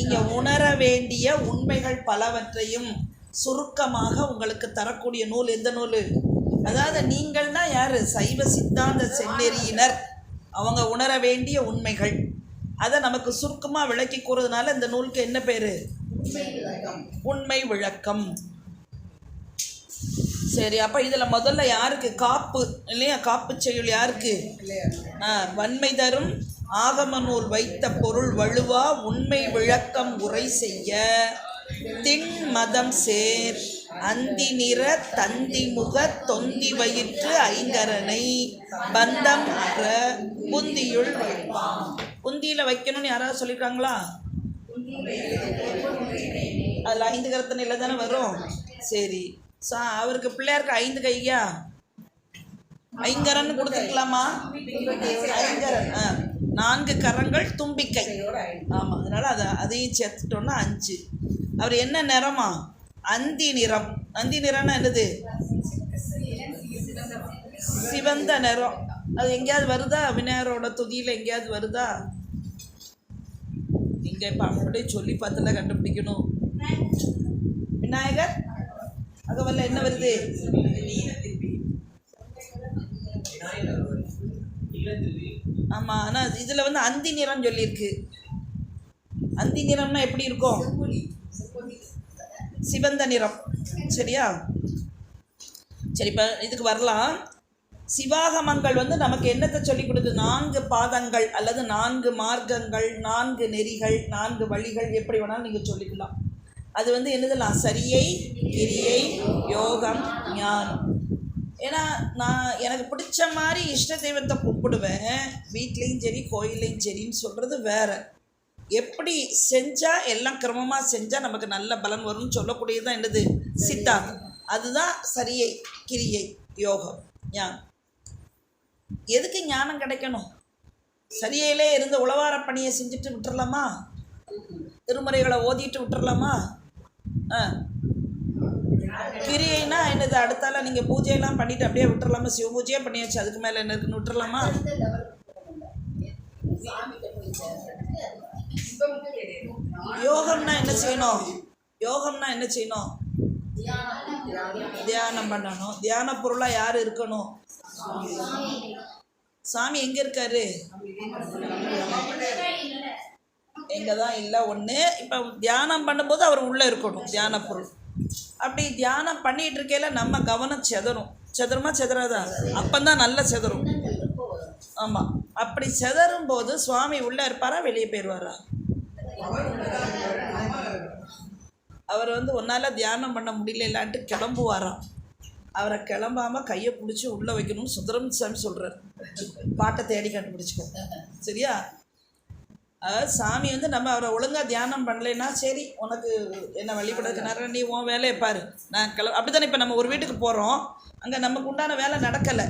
நீங்க உணர வேண்டிய உண்மைகள் பலவற்றையும் சுருக்கமாக உங்களுக்கு தரக்கூடிய நூல் எந்த நூல்? அதாவது நீங்கள்னா யாரு? சைவ சித்தாந்த செந்நெறியினர். அவங்க உணர வேண்டிய உண்மைகள். அதை நமக்கு சுருக்கமாக விளக்கி கூறதுனால இந்த நூலுக்கு என்ன பேர்? உண்மை விளக்கம். சரி அப்போ இதில் முதல்ல யாருக்கு? காப்பு இல்லையா? காப்பு செய்யுள் யாருக்கு? ஆ, வன்மை தரும் ஆகம நூல் வைத்த பொருள் வழுவா உண்மை விளக்கம் உரை செய்ய. திண் மதம் சேர். அந்தி நிற தந்தி முக தொந்தி வயிற்று ஐங்கரனை. பந்தம் அற புந்தியுள் வைப்பான். புந்தியில் வைக்கணும்னு யாராவது சொல்லியிருக்காங்களா அதில் ஐந்து கரத்தனையில் தானே வரும். சரி. சா அவருக்கு பிள்ளையாருக்கு ஐந்து கையா? ஐங்கரன் கொடுத்துருக்கலாமா? ஐங்கரன் ஆ. நான்கு கரங்கள் தும்பிக்கை. ஆமாம் அதனால் அதை அதையும் சேர்த்துட்டோன்னா அஞ்சு. அவர் என்ன நிறமா? அந்தி நிறம். அந்தி நிறம்னா என்னது? சிவந்த நிறம். அது எங்கேயாவது வருதா? விநாயகரோட துதியில் எங்கேயாவது வருதா? இங்கே இப்போ அப்படியே சொல்லி பார்த்துல கண்டுபிடிக்கணும். விநாயகர் அகவல்ல என்ன வருது? ஆமாம் ஆனால் இதில் வந்து அந்தி நிறம் சொல்லியிருக்கு. அந்தி நிறம்னா எப்படி இருக்கும்? சிவந்த நிறம். சரியா? சரி இப்போ இதுக்கு வரலாம். சிவாகமங்கள் வந்து நமக்கு என்னத்தை சொல்லி கொடுக்குது? நான்கு பாதங்கள் அல்லது நான்கு மார்க்கங்கள் நான்கு நெறிகள் நான்கு வழிகள் எப்படி வேணாலும் நீங்கள் சொல்லிக்கலாம். அது வந்து என்னதுலாம் சரியை கிரியை யோகம் ஞானம். ஏன்னா நான் எனக்கு பிடிச்ச மாதிரி இஷ்ட தெய்வத்தை கும்பிடுவேன். வீட்லேயும் சரி கோயில்லையும் சரின்னு சொல்கிறது வேற. எப்படி செஞ்சால் எல்லாம் கிரமமாக செஞ்சால் நமக்கு நல்ல பலன் வரும்னு சொல்லக்கூடியது தான் என்னது சித்தாந்தம். அதுதான் சரியை கிரியை யோகம். ஞானம் எதுக்கு ஞானம் கிடைக்கணும்? சரியிலே இருந்து உழவார பணியை செஞ்சுட்டு விட்டுறலாமா? திருமுறைகளை ஓதிட்டு விட்டுறலாமா? ஆ. கிரியைனா என்னது? அடுத்தால நீங்கள் பூஜையெல்லாம் பண்ணிட்டு அப்படியே விட்டுறலாமா? சிவ பூஜையே பண்ணியாச்சு. அதுக்கு மேலே என்ன இருக்குன்னு விட்டுறலாமா? யோகம்னா என்ன செய்யணும்? யோகம்னா என்ன செய்யணும்? தியானம் பண்ணணும். தியான பொருளாக யார் இருக்கணும்? சாமி எங்கே இருக்காரு? எங்கே தான் இல்லை. ஒன்று இப்போ தியானம் பண்ணும்போது அவர் உள்ளே இருக்கணும். தியான பொருள். அப்படி தியானம் பண்ணிட்டு இருக்கையில நம்ம கவனம் செதறும். செதறுமா செதறாதா? அப்பந்தான் நல்லா செதறும். ஆமாம் அப்படி செதறும் போது சுவாமி உள்ளே இருப்பாரா? வெளியே போயிடுவாரா அவர் வந்து உன்னால் தியானம் பண்ண முடியலன்ட்டு கிளம்புவாராம். அவரை கிளம்பாமல் கையை பிடிச்சி உள்ளே வைக்கணும்னு சுந்தரம் சாமி சொல்கிறார் பாட்டை தேடி கண்டுபிடிச்சிக்கோ. சரியா? அதாவது சாமி வந்து நம்ம அவரை ஒழுங்காக தியானம் பண்ணலைன்னா சரி உனக்கு என்ன வழிபடுறதுக்கு நேரம் நீ உன் வேலையை பாரு. நான் கிளம்ப அப்படி தானே இப்போ நம்ம ஒரு வீட்டுக்கு போகிறோம் அங்கே நமக்கு உண்டான வேலை நடக்கலை.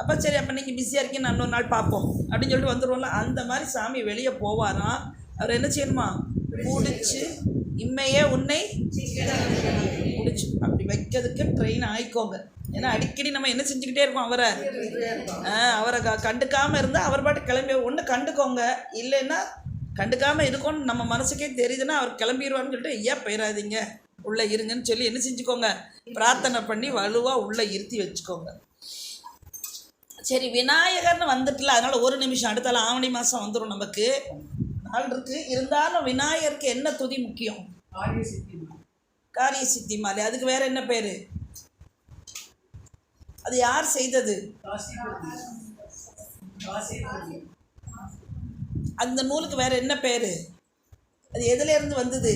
அப்போ சரி அப்போ நீங்கள் பிஸியாக இருக்கீங்க நான் இன்னொரு நாள் பார்ப்போம். அப்படின்னு சொல்லிட்டு வந்துடுவோம்ல அந்த மாதிரி சாமி வெளியே போவாராம் அவர் என்ன செய்யணுமா? பிடிச்சி இம்மையே உன்னை பிடிச்சி அப்படி வைக்கிறதுக்கு ட்ரெயின் ஆயிக்கோங்க. ஏன்னா அடிக்கடி நம்ம என்ன செஞ்சுக்கிட்டே இருக்கோம் அவரை? அவரை கண்டுக்காமல் இருந்தால் அவர் பாட்டு கிளம்பி ஒன்று கண்டுக்கோங்க. இல்லைன்னா கண்டுக்காமல் இருக்கோன்னு நம்ம மனசுக்கே தெரியுதுன்னா அவர் கிளம்பிடுவார்னு சொல்லிட்டு ஐயா போயிடாதீங்க உள்ளே இருங்கன்னு சொல்லி என்ன செஞ்சுக்கோங்க? பிரார்த்தனை பண்ணி வலுவாக உள்ளே இருத்தி வச்சுக்கோங்க. சரி விநாயகர்னு வந்துட்டுல அதனால் ஒரு நிமிஷம் அடுத்தால ஆவணி மாதம் வந்துடும் நமக்கு. நாள் இருக்கு. இருந்தாலும் விநாயகருக்கு என்ன துதி முக்கியம்? காரிய சித்தி மாலை. அதுக்கு வேற என்ன பேர்? அது யார் செய்தது? அந்த நூலுக்கு வேறு என்ன பேர்? அது எதுலேருந்து வந்தது?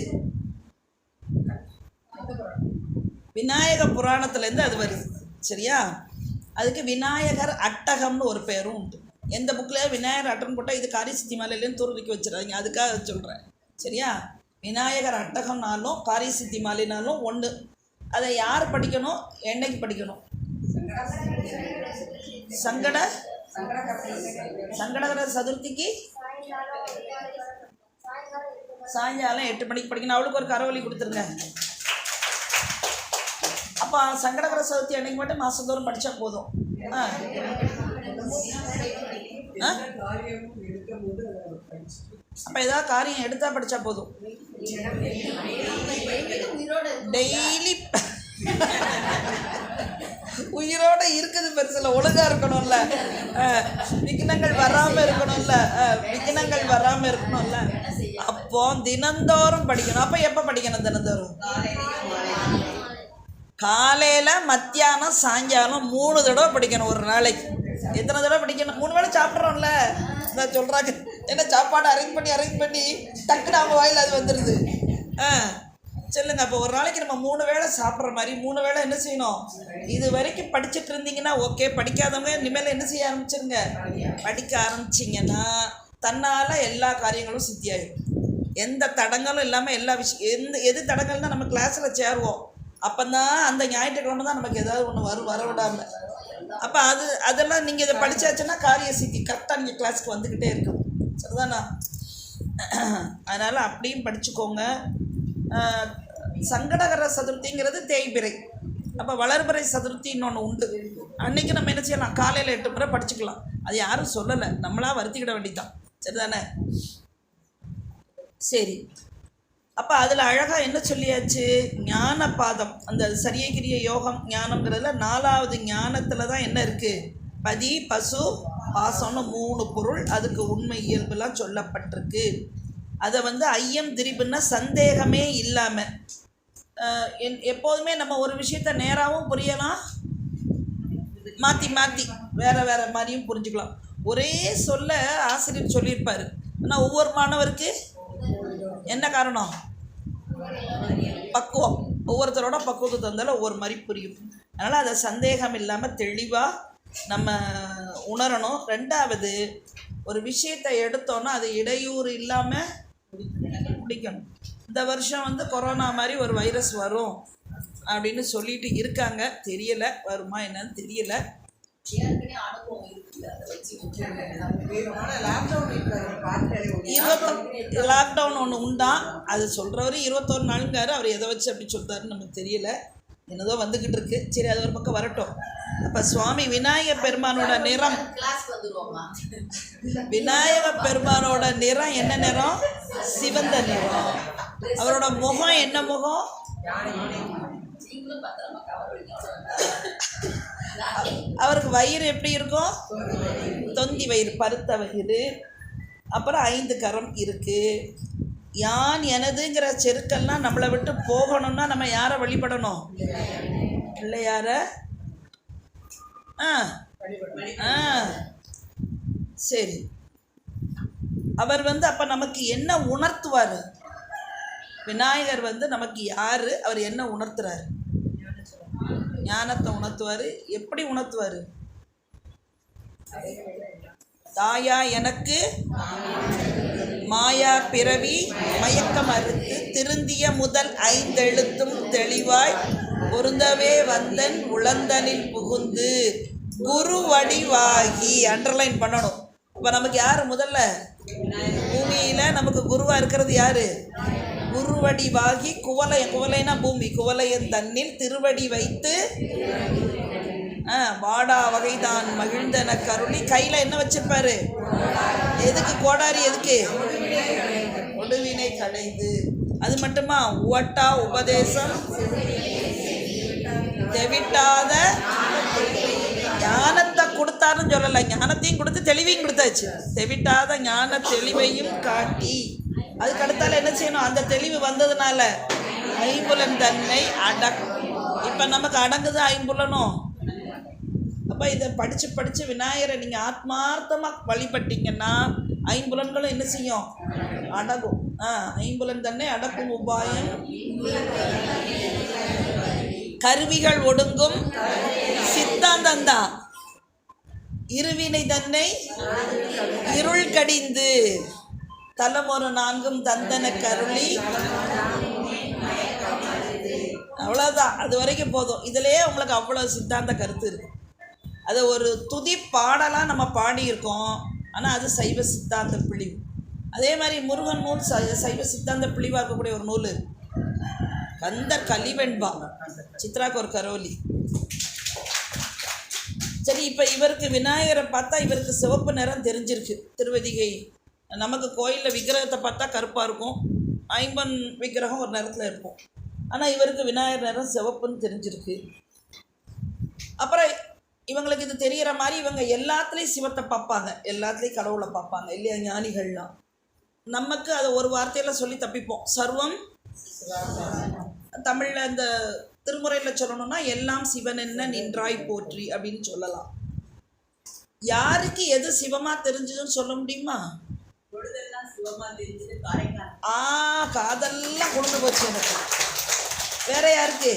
விநாயக புராணத்துலேருந்து அது வருது சரியா? அதுக்கு விநாயகர் அட்டகம்னு ஒரு பேரும் உண்டு. எந்த புக்கில் விநாயகர் அட்டம் போட்டால் இது காரிசித்தி மாலையிலேருந்து துருவிக்கு வச்சிடாதீங்க அதுக்காக சொல்கிறேன் சரியா? விநாயகர் அட்டகம்னாலும் காரிசித்தி மாலைனாலும் ஒன்று அதை யார் படிக்கணும்? என்னைக்கு படிக்கணும்? சங்கட? சங்கடகர சதுர்த்திக்கு? சாயங்காலம் எட்டு மணிக்கு படிக்கணும். அவளுக்கு ஒரு கரவழி கொடுத்துருங்க. அப்போ சங்கடகர சதுர்த்தி அன்னைக்கு மட்டும் மாதந்தோறும் படித்தா போதும். ஆ. ஆ? அப்போ ஏதாவது காரியம் எடுத்தா படித்தா போதும். டெய்லி உயிரோட இருக்குது பெருசில் ஒழுங்காக இருக்கணும்ல. விக்னங்கள் வராமல் இருக்கணும்ல விக்னங்கள் வராமல் இருக்கணும்ல. அப்போ தினந்தோறும் படிக்கணும். அப்போ எப்போ படிக்கணும் தினந்தோறும்? காலையில் மத்தியானம் சாயங்காலம் மூணு தடவை படிக்கணும் ஒரு நாளைக்கு. எத்தனை தடவை படிக்கணும்? மூணு வேளை சாப்பிட்றோம்ல. நான் சொல்கிறாங்க என்ன சாப்பாடு அரேஞ்ச் பண்ணி அரேஞ்ச் பண்ணி டக்குன்னு அவங்க வாயில் அது வந்துடுது ஆ. சொல்லுங்க அப்போ ஒரு நாளைக்கு நம்ம மூணு வேளை சாப்பிட்ற மாதிரி மூணு வேளை என்ன செய்யணும்? இது வரைக்கும் படிச்சுட்டு இருந்தீங்கன்னா ஓகே படிக்காதவங்க இனிமேல் என்ன செய்ய ஆரம்பிச்சிருங்க? படிக்க ஆரம்பிச்சிங்கன்னா தன்னால் எல்லா காரியங்களும் சித்தியாகும் எந்த தடங்களும் இல்லாமல் எல்லா விஷயம் எந்த எது தடங்கள்னா நம்ம கிளாஸில் சேருவோம். அப்போ தான் அந்த ஞாயிற்றுக்கிழமை தான் நமக்கு ஏதாவது ஒன்று வரும் வர விடாமல் அப்போ அது அதெல்லாம் நீங்கள் இதை படிச்சாச்சுன்னா காரிய சித்தி கரெக்டாக நீங்கள் கிளாஸ்க்கு வந்துக்கிட்டே இருக்கும் சரிதானா? அதனால் அப்படியும் படிச்சுக்கோங்க. சங்கடகர சதுர்த்திங்கிறது தேய்பிறை அப்போ வளர்பிறை சதுர்த்தின்னு ஒன்று உண்டு. அன்னைக்கு நம்ம என்ன செய்யலாம்? காலையில் எட்டு முறை படிச்சுக்கலாம். அது யாரும் சொல்லலை. நம்மளா வருத்திக்கிட வேண்டிதான் சரிதானே? சரி. அப்போ அதில் அழகாக என்ன சொல்லியாச்சு? ஞான பாதம் அந்த சரியகிரிய யோகம் ஞானம்ங்கிறதுல நாலாவது ஞானத்தில் தான் என்ன இருக்குது பதி பசு பாசம்னு மூணு பொருள் அதுக்கு உண்மை இயல்புலாம் சொல்லப்பட்டிருக்கு. அதை வந்து ஐயம் திரிபுன்னா சந்தேகமே இல்லாமல் என் எப்போதுமே நம்ம ஒரு விஷயத்த நேராகவும் புரியலாம். மாற்றி மாற்றி வேறு வேறு மாதிரியும் புரிஞ்சுக்கலாம். ஒரே சொல்ல ஆசிரியர் சொல்லியிருப்பார். ஆனால் ஒவ்வொரு மாணவருக்கு என்ன காரணம்? பக்குவம். ஒவ்வொருத்தரோட பக்குவத்தை தந்தாலும் ஒவ்வொரு மாதிரி புரியும். அதனால் அதை சந்தேகம் இல்லாமல் தெளிவாக நம்ம உணரணும். ரெண்டாவது ஒரு விஷயத்தை எடுத்தோன்னா அது இடையூறு இல்லாமல் பிடிக்கணும் இந்த வருஷம் வந்து கொரோனா மாதிரி ஒரு வைரஸ் வரும் அப்படின்னு சொல்லிட்டு இருக்காங்க. தெரியலை வருமா என்னன்னு தெரியலை. லாக்டவுன் ஒன்று உண்டான் அது சொல்கிறவர் இருபத்தொரு நாளுங்காரு அவர் எதை வச்சு அப்படி சொல்கிறாருன்னு நமக்கு தெரியல. என்னதோ வந்துக்கிட்டு இருக்கு சரி அது ஒரு பக்கம் வரட்டும். அப்போ சுவாமி விநாயக பெருமானோட நிறம். விநாயக பெருமானோட நிறம் என்ன நிறம்? சிவந்த நிறம். அவரோட முகம் என்ன முகம்? அவருக்கு வயிறு எப்படி இருக்கும்? தொந்தி வயிறு பருத்த வயிறு. அப்புறம் ஐந்து கரம் இருக்கு. யான் எனதுங்கிற செருக்கெல்லாம் நம்மளை விட்டு போகணும்னா நம்ம யாரை வழிபடணும்? பிள்ளையார ஆ. ஆ. சரி. அவர் வந்து அப்போ நமக்கு என்ன உணர்த்துவார்? விநாயகர் வந்து நமக்கு யார்? அவர் என்ன உணர்த்துறாரு? ஞானத்தை உணர்த்துவார். எப்படி உணர்த்துவார்? தாயா எனக்கு மாயா பிறவி மயக்கம் அறுத்து திருந்திய முதல் ஐந்தெழுத்தும் தெளிவாய் பொருந்தவே வந்தன் உளந்தனில் புகுந்து குரு வடிவாகி அண்டர்லைன் பண்ணணும். இப்போ நமக்கு யார் முதல்ல? பூமியில் நமக்கு குருவாக இருக்கிறது யார்? குருவடிவாகி குவலை குவலைனா பூமி. குவலையன் தன்னில் திருவடி வைத்து ஆ, வாடா வகைதான் மகிழ்ந்தன கருளி. கையில் என்ன வச்சிருப்பாரு? எதுக்கு? கோடாரி எதுக்கு? ஒடுவினை களைந்து. அது மட்டுமா? உவட்டா உபதேசம்? தெவிட்டாத ஞானத்தை கொடுத்தாருன்னு சொல்லலை. ஞானத்தையும் கொடுத்து தெளிவையும் கொடுத்தாச்சு. தெவிட்டாத ஞான தெளிவையும் காட்டி. அதுக்கு அடுத்தால என்ன செய்யணும்? அந்த தெளிவு வந்ததுனால ஐம்புலன் தன்னை அடக் இப்போ நமக்கு அடங்குது ஐம்புலனும் அப்போ இதை படித்து படித்து விநாயகரை நீங்கள் ஆத்மார்த்தமாக வழிபட்டீங்கன்னா ஐம்புலன்களும் என்ன செய்யும்? அடகும் ஆ ஐம்புலன் தன்னை அடக்கும் உபாயம். கருவிகள் ஒடுங்கும். சித்தாந்தந்தா இருவினை தன்னை இருள் கடிந்து. தலமொரு நான்கும் தந்தன கருளி. அவ்வளோதான் அது வரைக்கும் போதும். இதுலயே உங்களுக்கு அவ்வளோ சித்தாந்த கருத்து இருக்கு அதை ஒரு துதி பாடலாக நம்ம பாடியிருக்கோம். ஆனால் அது சைவ சித்தாந்த பிழிவு. அதே மாதிரி முருகன் நூல் சை சைவ சித்தாந்த பிழிவாக இருக்கக்கூடிய ஒரு நூல். கந்த கலிவெண்பா சித்ராக்கு ஒரு கரோலி. சரி இப்போ இவருக்கு விநாயகரை பார்த்தா இவருக்கு சிவப்பு நிறம் தெரிஞ்சிருக்கு. திருவதிகை. நமக்கு கோயிலில் விக்கிரகத்தை பார்த்தா கருப்பாக இருக்கும். ஐம்பன் விக்கிரகம் ஒரு நேரத்தில் இருக்கும். ஆனால் இவருக்கு விநாயகர் நேரம் சிவப்புன்னு தெரிஞ்சிருக்கு. அப்புறம் இவங்களுக்கு இது தெரிகிற மாதிரி இவங்க எல்லாத்துலேயும் சிவத்தை பார்ப்பாங்க. எல்லாத்துலேயும் கடவுளை பார்ப்பாங்க. இல்லையா ஞானிகள்லாம். நமக்கு அதை ஒரு வார்த்தையில் சொல்லி தப்பிப்போம். சர்வம் தமிழில் இந்த திருமுறையில் சொல்லணும்னா எல்லாம் சிவன் என்ன நின்றாய் போற்றி அப்படின்னு சொல்லலாம். யாருக்கு எது சிவமாக தெரிஞ்சதுன்னு சொல்ல முடியுமா? ஆ காதெல்லாம் கொண்டு போச்சு எனக்கு. வேற யாருக்கு?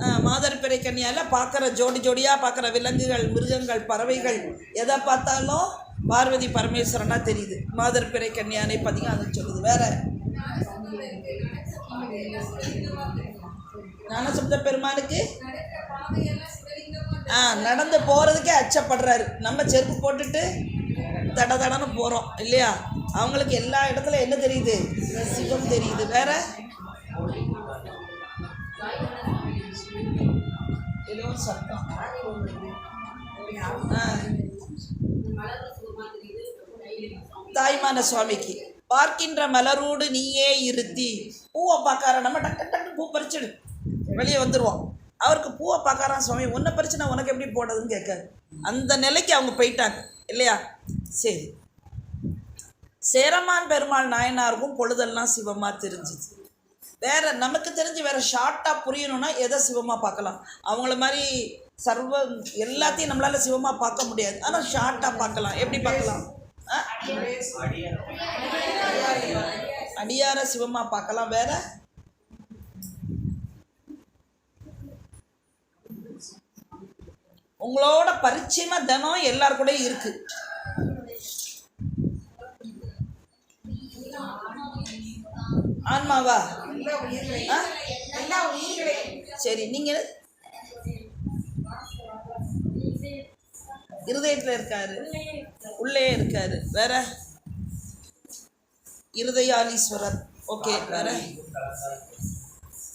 மாதர்பிறை கன்னியால பார்க்குற ஜோடி ஜோடியாக பார்க்குற விலங்குகள் மிருகங்கள் பறவைகள் எதை பார்த்தாலும் பார்வதி பரமேஸ்வரனாக தெரியுது. மாதர்பிறை கன்னியானை பதிகம் அது சொல்லுது. வேற? ஞானசப்த பெருமானுக்கு ஆ நடந்து போகிறதுக்கே அச்சப்படுறாரு. நம்ம செருப்பு போட்டுட்டு தட தடன்னு போகிறோம் இல்லையா? அவங்களுக்கு எல்லா இடத்துல என்ன தெரியுது? சிவம் தெரியுது. வேற? ஒரு சத்தம். தாய்மான சுவாமிக்கு பார்க்கின்ற மலரோடு நீயே இருத்தி. பூவை பார்க்கார நம்ம டக்கு டக்கு பூ பறிச்சிடு. வெளியே வந்துடுவோம் அவருக்கு பூவை பார்க்காரான் சுவாமி உன்னை பறிச்சு உனக்கு எப்படி போடுறதுன்னு கேட்காரு. அந்த நிலைக்கு அவங்க போயிட்டாங்க. இல்லையா? சரி. சேரமான் பெருமாள் நாயனாருக்கும் பொழுதெல்லாம் சிவமாக தெரிஞ்சுது வேற நமக்கு தெரிஞ்சு வேற ஷார்ட்டாக புரியணும்னா எதை சிவமாக பார்க்கலாம்? அவங்கள மாதிரி சர்வ எல்லாத்தையும் நம்மளால சிவமாக பார்க்க முடியாது. ஆனால் ஷார்ட்டாக பார்க்கலாம். எப்படி பார்க்கலாம்? அடியார சிவமாக பார்க்கலாம். வேற? உங்களோட பரிச்சயமா தினம் எல்லார் கூடயும் இருக்கு. ஆன்மாவா? சரி நீங்க இருதயத்தில் இருக்காரு. உள்ளே இருக்காரு. வேற? இருதயாலீஸ்வரர். ஓகே வேற?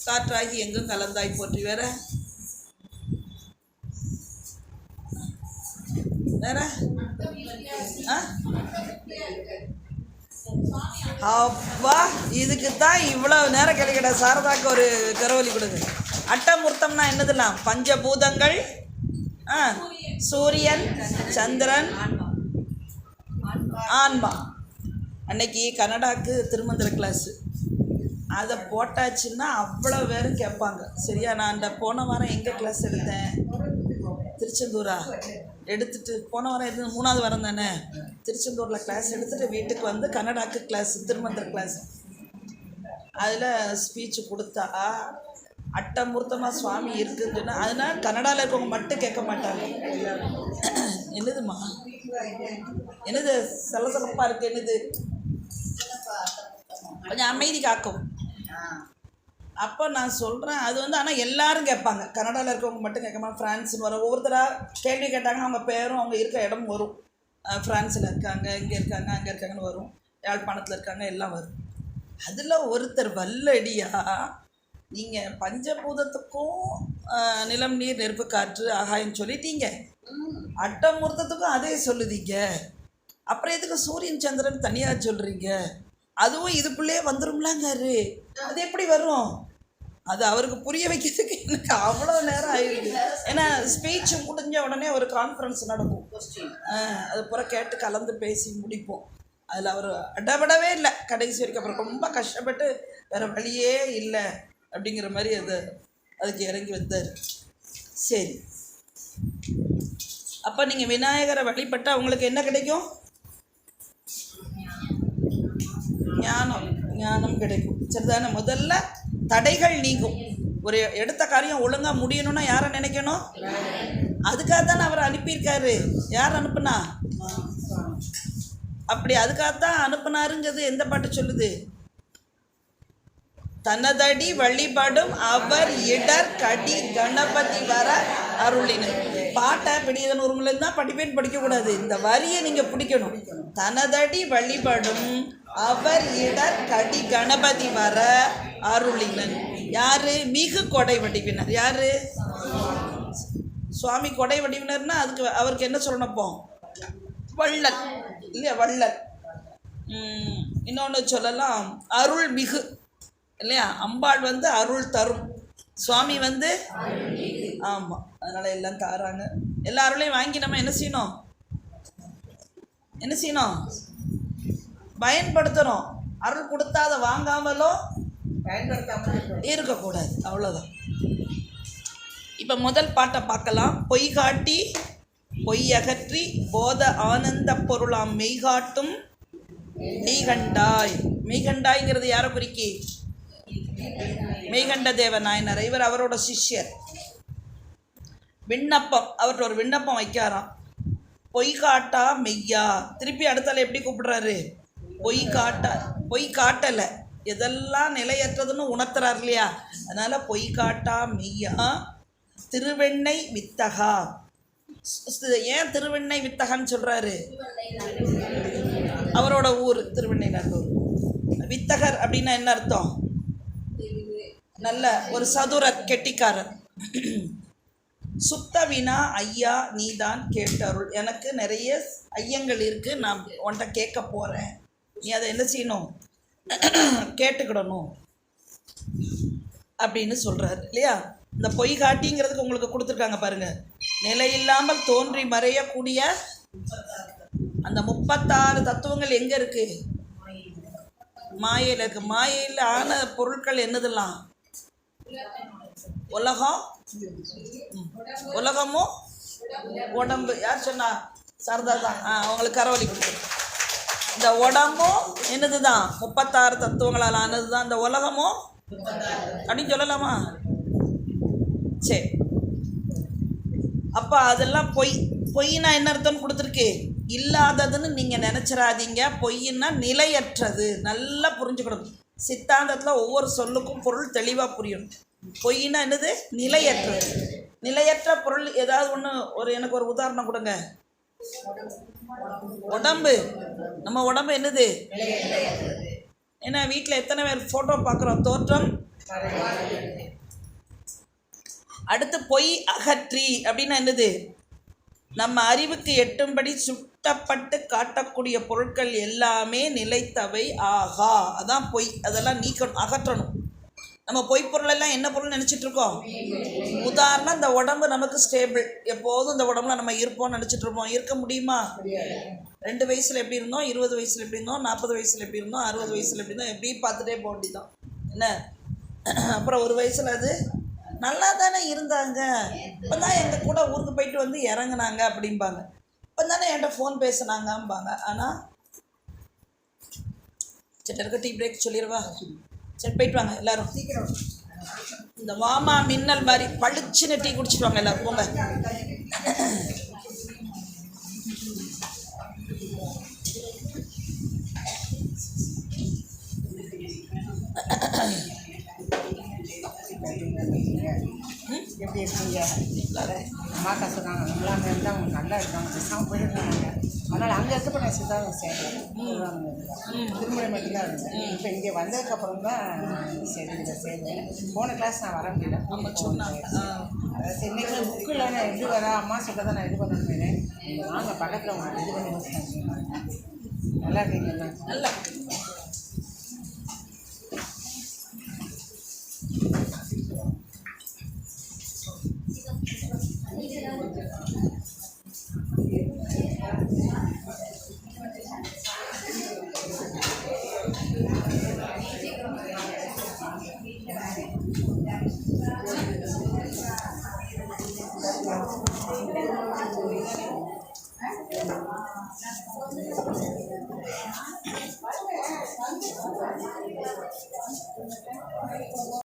காற்றாகி எங்கும் கலந்தாய் போற்றி வேற? வேற? ஆ? அப்பா இதுக்கு தான் இவ்வளோ நேரம் கிடைக்கிற. சாரதாக்கு ஒரு கரவலி கொடுங்க. அட்டமுர்த்தம்னா என்னதுலாம் பஞ்சபூதங்கள் ஆ சூரியன் சந்திரன் ஆன்மா. அன்னைக்கு கனடாக்கு திருமந்திர கிளாஸு அதை போட்டாச்சுன்னா அவ்வளோ பேரும் கேட்பாங்க. சரியா நான் அந்த போன வாரம் எங்கே கிளாஸ் எடுத்தேன்? திருச்செந்தூரா? எடுத்துட்டு போன வாரம் எது? மூணாவது வாரம் தானே? திருச்செந்தூரில் கிளாஸ் எடுத்துட்டு வீட்டுக்கு வந்து கன்னடாக்கு கிளாஸ் திருமந்திர கிளாஸ் அதில் ஸ்பீச் கொடுத்தா அட்டமூர்த்தமாக சுவாமி இருக்குன்னு அதனால் கன்னடாவில் இருக்கவங்க மட்டும் கேட்க மாட்டாங்க. என்னதுமா என்னது சலசலப்பாக இருக்குது என்னது? கொஞ்சம் அமைதி காக்கும். அப்போ நான் சொல்கிறேன் அது வந்து ஆனால் எல்லாரும் கேட்பாங்க. கனடாவில் இருக்கவங்க மட்டும் கேட்க மாட்டாங்க. ஃப்ரான்ஸ்னு வரும். ஒவ்வொருத்தராக கேள்வி கேட்டாங்கன்னா அவங்க பேரும் அவங்க இருக்க இடம் வரும். ஃப்ரான்ஸில் இருக்காங்க இங்கே இருக்காங்க அங்கே இருக்காங்கன்னு வரும். யாழ்ப்பாணத்தில் இருக்காங்க எல்லாம் வரும். அதில் ஒருத்தர் வல்லடியாக நீங்கள் பஞ்சபூதத்துக்கும் நிலம் நீர் நெருப்பு காற்று ஆகாயம் சொல்லிட்டீங்க. அட்டமூர்த்தத்துக்கும் அதே சொல்லுதீங்க. அப்புறம் எதுக்கு சூரியன் சந்திரன் தனியாக சொல்கிறீங்க அதுவும் இதுக்குள்ளே வந்துரும்லாங்காரு அது எப்படி வரும்? அது அவருக்கு புரிய வைக்கிறதுக்கு எனக்கு அவ்வளோ நேரம் ஆயிடுது. ஏன்னா ஸ்பீச் முடிஞ்ச உடனே ஒரு கான்ஃபரன்ஸ் நடக்கும். ஆ, அது பூரா கேட்டு கலந்து பேசி முடிப்போம். அதில் அவர் அடபடவே இல்லை. கடைசி வரைக்கும் அப்புறம் ரொம்ப கஷ்டப்பட்டு வேறு வழியே இல்லை அப்படிங்கிற மாதிரி அது அதுக்கு இறங்கி வந்தார். சரி. அப்போ நீங்கள் விநாயகரை வழிபட்டால் உங்களுக்கு என்ன கிடைக்கும்? ஞானம் ஞானம் கிடைக்கும். சரிதானே? முதல்ல தடைகள் நீங்கும். ஒரு எடுத்த காரியம் ஒழுங்காக முடியணும்னா யாரை நினைக்கணும்? அதுக்காக தானே அவர் அனுப்பியிருக்காரு. யார் அனுப்புனா? அப்படி அதுக்காகத்தான் அனுப்புனாருங்கிறது எந்த பாட்டு சொல்லுது? தனதடி வழிபடும் அவர் இடர் கடி கணபதி வர அருளினு. பாட்டை பிடிதன் உருமில் தான் படிப்பேன் படிக்கக்கூடாது. இந்த வரியை நீங்கள் பிடிக்கணும். தனதடி வழிபடும் அவர் இடர் கடி கணபதி வர அருளினன். யாரு? மிகு கொடை வடிவினர். யாரு? சுவாமி கொடை வடிவினர்னா அதுக்கு அவருக்கு என்ன சொல்லணும் வள்ளல். இல்லையா? வள்ளல். இன்னொன்று சொல்லலாம் அருள் மிகு. இல்லையா? அம்பாள் வந்து அருள் தரும். சுவாமி வந்து ஆமாம் அதனால் எல்லாம் தாராங்க. எல்லா அருளையும் வாங்கி நம்ம என்ன செய்யணும்? என்ன செய்யணும்? பயன்படுத்தணும். அருள் கொடுத்தா அதை வாங்காமலோ பயன்படுத்தாமல் இருக்கக்கூடாது. அவ்வளோதான் இப்போ முதல் பாட்டை பார்க்கலாம். பொய் காட்டி பொய் அகற்றி போத ஆனந்த பொருளாம் மெய்காட்டும் மெய்கண்டாய். மெய்கண்டாய்ங்கிறது யாரை குறிக்கி? மெய்கண்ட தேவ நாயனர் இவர் அவரோட சிஷ்யர். விண்ணப்பம். அவர்கிட்ட ஒரு விண்ணப்பம் வைக்காராம். பொய் காட்டா மெய்யா. திருப்பி அடுத்தால எப்படி கூப்பிடுறாரு? பொய் காட்ட பொய் காட்டலை. எதெல்லாம் நிலையற்றதுன்னு உணர்த்துறார் இல்லையா? அதனால் பொய் காட்டா மெய்யா? திருவெண்ணை வித்தகா. ஏன் திருவெண்ணை வித்தகன்னு சொல்கிறாரு அவரோட ஊர் திருவெண்ணைநல்லூர் வித்தகர் அப்படின்னா என்ன அர்த்தம்? நல்ல ஒரு சதுர கெட்டிக்காரர். சுத்த வினா ஐயா நீதான் கேட்டருள். எனக்கு நிறைய ஐயங்கள் இருக்குது நான் உன்கிட்ட கேட்க போகிறேன் நீ அதை என்ன செய்யணும்? கேட்டுக்கிடணும். அப்படின்னு சொல்கிறாரு இல்லையா? இந்த பொய் காட்டிங்கிறதுக்கு உங்களுக்கு கொடுத்துருக்காங்க பாருங்க. நிலையில்லாமல் தோன்றி மறையக்கூடிய அந்த முப்பத்தாறு தத்துவங்கள் எங்கே இருக்கு? மாயையில் இருக்கு. மாயையில் ஆன பொருட்கள் என்னதெல்லாம்? உலகம்? உலகமும் உடம்பு. யார் சொன்னா? சரதா தான். ஆ அவங்களுக்கு கரவழி கொடுத்துருக்கோம். இந்த உடம்பும் என்னது தான் முப்பத்தாறு தத்துவங்களால் ஆனது தான் இந்த உலகமும் அப்படின்னு சொல்லலாமா? சரி அப்போ அதெல்லாம் பொய். பொய்னா என்ன அர்த்தம்னு கொடுத்துருக்கு? இல்லாததுன்னு நீங்கள் நினச்சிடாதீங்க பொய்ன்னா நிலையற்றது. நல்லா புரிஞ்சுக்கணும். சித்தாந்தத்தில் ஒவ்வொரு சொல்லுக்கும் பொருள் தெளிவாக புரியும் பொய்னா என்னது? நிலையற்றது. நிலையற்ற பொருள் ஏதாவது ஒன்று ஒரு எனக்கு ஒரு உதாரணம் கொடுங்க. உடம்பு. நம்ம உடம்பு என்னது? ஏன்னா வீட்டில் எத்தனை பேர் ஃபோட்டோ பார்க்குறோம்? தோற்றம். அடுத்து பொய் அகற்றி அப்படின்னா என்னது? நம்ம அறிவுக்கு எட்டும்படி சுட்டப்பட்டு காட்டக்கூடிய பொருட்கள் எல்லாமே நிலைத்தவை. ஆகா அதான் பொய். அதெல்லாம் நீக்கணும் அகற்றணும். நம்ம பொய் பொருளெல்லாம் என்ன பொருள் நினச்சிட்டு இருக்கோம் உதாரணம் இந்த உடம்பு நமக்கு ஸ்டேபிள் எப்போதும் இந்த உடம்புல நம்ம இருப்போம்னு நினச்சிட்டு இருப்போம் இருக்க முடியுமா? ரெண்டு வயசில் எப்படி இருந்தோம்? இருபது வயசில் எப்படி இருந்தோம்? நாற்பது வயசில் எப்படி இருந்தோம்? அறுபது வயசில் எப்படி இருந்தோம்? எப்படி பார்த்துட்டே போக வேண்டியதான் என்ன? அப்புறம் ஒரு வயசில் அது நல்லா தானே இருந்தாங்க. இப்போ தான் எங்கள் கூட ஊருக்கு போயிட்டு வந்து இறங்குனாங்க அப்படிம்பாங்க. இப்போ தானே என்கிட்ட ஃபோன் பேசுனாங்கம்பாங்க. ஆனால் சரி டீ பிரேக் சொல்லிடுவா? சரி போயிட்டு வாங்க எல்லாரும். சீக்கிரம் இந்த வாமா மின்னல் மாதிரி பளிச்சுன்னு டீ குடிச்சிட்டு வாங்க எல்லாரும். போங்க. எப்படி இருக்கீங்க அம்மா சொன்னாங்க தான் இருந்தால் அவங்க நல்லா இருக்காங்க. பேசாமல் போயிருக்காங்க அதனால் அங்கே இருக்கப்போ நான் சித்தாந்தம் சேர்ந்தேன் திருமணம் மட்டும்தான் இருந்தேன் இப்போ இங்கே வந்ததுக்கப்புறம் தான் சரி இதை சேர்ந்தேன். போன கிளாஸ் நான் வர முடியல. அதாவது சரி. இன்னைக்கு புக்கில் நான் இது வரா அம்மா சொல்ல நான் இது பண்ணணும் வாங்க பக்கத்தில் உங்களுக்கு இது பண்ணி நல்லா இருக்கீங்களா? நல்லா